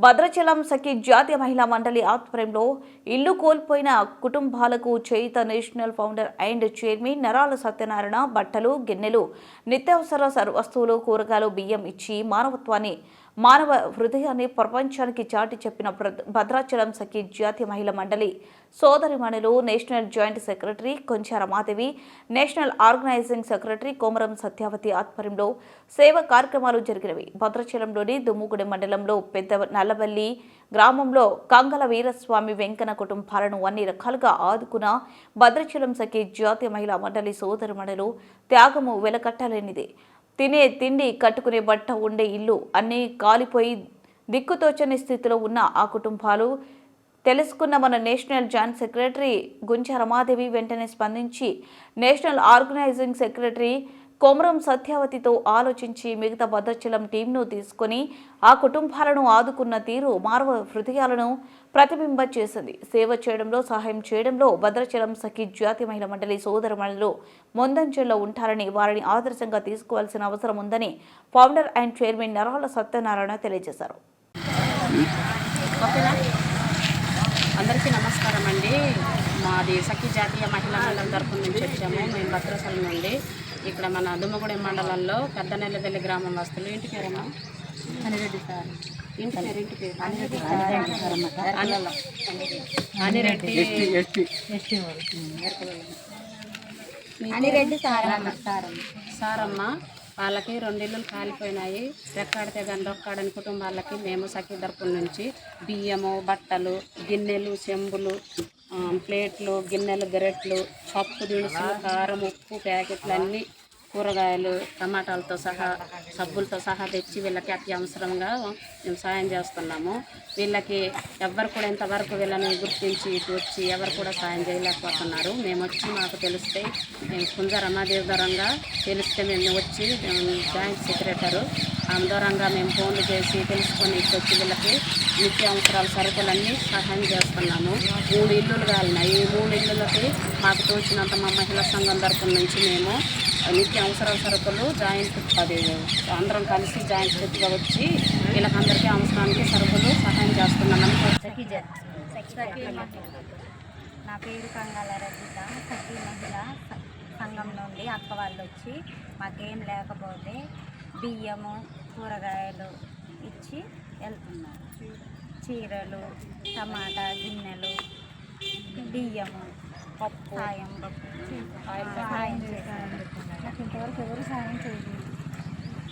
భద్రాచలం సఖి జాతీయ మహిళా మండలి ఆధ్వర్యంలో ఇల్లు కోల్పోయిన కుటుంబాలకు చేయిత national founder and chairman Narala Satyanarayana బట్టలు గిన్నెలు నిత్యావసర వస్తువులు కూరగాయలు బియ్యం ఇచ్చి మానవత్వాన్ని మానవ హృదయాన్ని ప్రపంచానికి చాటి చెప్పిన భద్ర- భద్రాచలం సఖి జాతీయ మహిళా మండలి సోదరిమణులు national joint secretary Konchara Madhavi national organizing secretary Komaram Satyavathi ఆధ్వర్యంలో సేవ కార్యక్రమాలు జరిగినవి. భద్రాచలంలోని దుమ్ముగుడి మండలంలో పెద్ద నల్లబల్లి గ్రామంలో కంగల వీరస్వామి వెంకన్న కుటుంబాలను అన్ని రకాలుగా ఆదుకున్న భద్రాచలం సఖి జాతీయ మహిళా మండలి సోదరిమణులు త్యాగము వెలకట్టలేనిది. తినే తిండి కట్టుకునే బట్ట ఉండే ఇల్లు అన్నీ కాలిపోయి దిక్కుతోచని స్థితిలో ఉన్న ఆ కుటుంబాలు. తెలుసుకున్న మన national joint secretary Gunja Ramadevi వెంటనే స్పందించి నేషనల్ ఆర్గనైజింగ్ సెక్రటరీ కొమరం సత్యావతితో ఆలోచించి మిగతా భద్రాచలం టీంను తీసుకొని ఆ కుటుంబాలను ఆదుకున్న తీరు మానవ హృదయాలను ప్రతిబింబ చేసింది. సేవ చేయడంలో సహాయం చేయడంలో భద్రాచలం సఖి జాతీయ మహిళా మండలి సోదరమణులు ముందంజల్లో ఉంటారని వారిని ఆదర్శంగా తీసుకోవాల్సిన అవసరం ఉందని founder and chairman Narala Satyanarayana తెలియజేశారు. అందరికీ నమస్కారం అండి. మాది సఖి జాతీయ మహిళా మండలం తరఫు నుంచి వచ్చాము. మేము భద్రాచలం నుండి ఇక్కడ మన దుమ్మగూడెం మండలంలో పెద్ద నెల్లవెల్లి గ్రామం వస్తులు ఇంటి పేరమ్మా అనిరెడ్డి సార్. ఇంటి పేరు ఇంటి పేరు. అనిరెడ్డి సార్ అనిరెడ్డి అనిరెడ్డి. సారమ్మ. సారమ్మ వాళ్ళకి రెండు ఇల్లులు కాలిపోయినాయి. రెక్కాడితే కానీ రొక్కాడని కుటుంబాలకి మేము సఖీ తరపుల నుంచి బియ్యము బట్టలు గిన్నెలు చెంబులు ప్లేట్లు గిన్నెలు గరెట్లు పప్పు దినుసులు కారం ఉప్పు ప్యాకెట్లు అన్నీ కూరగాయలు టమాటాలతో సహా సబ్బులతో సహా తెచ్చి వీళ్ళకి అత్యవసరంగా మేము సాయం చేస్తున్నాము. వీళ్ళకి ఎవ్వరు కూడా ఇంతవరకు వీళ్ళని గుర్తించి ఇటు వచ్చి ఎవరు కూడా సాయం చేయలేకపోతున్నారు. మేము వచ్చి మాకు తెలిస్తే మేము కుంజ రమాదేవి దూరంగా తెలిస్తే మేము వచ్చి జాయింట్ సెక్రటరు. ఆమె మేము ఫోన్లు చేసి తెలుసుకొని వచ్చి వీళ్ళకి నిత్య అవసరాల సరుకులన్నీ సహాయం చేస్తున్నాము. మూడు ఇల్లులు కాలినాయి ఈ మూడు ఇల్లులకి మాకు తోచినంత మా మహిళా సంఘం తరఫున నుంచి మేము నిత్య అవసరాల సరుకులు జాయింట్ అది అందరం కలిసి జాయింట్ సెట్గా వచ్చి వీళ్ళకందరికీ అవసరానికి సరుకులు సహాయం చేస్తున్నామని నా పేరు కంగాల రజిత. సఖీ మహిళ సంఘం నుండి అక్క వాళ్ళు వచ్చి మాకేం లేకపోతే బియ్యము కూరగాయలు ఇచ్చి వెళ్తున్నారు. చీరలు టమాటా గిన్నెలు బియ్యము పప్పు సాయం సాయం చేశారు నాకు ఇంతవరకు ఎవరు సాయం చేయలేదు.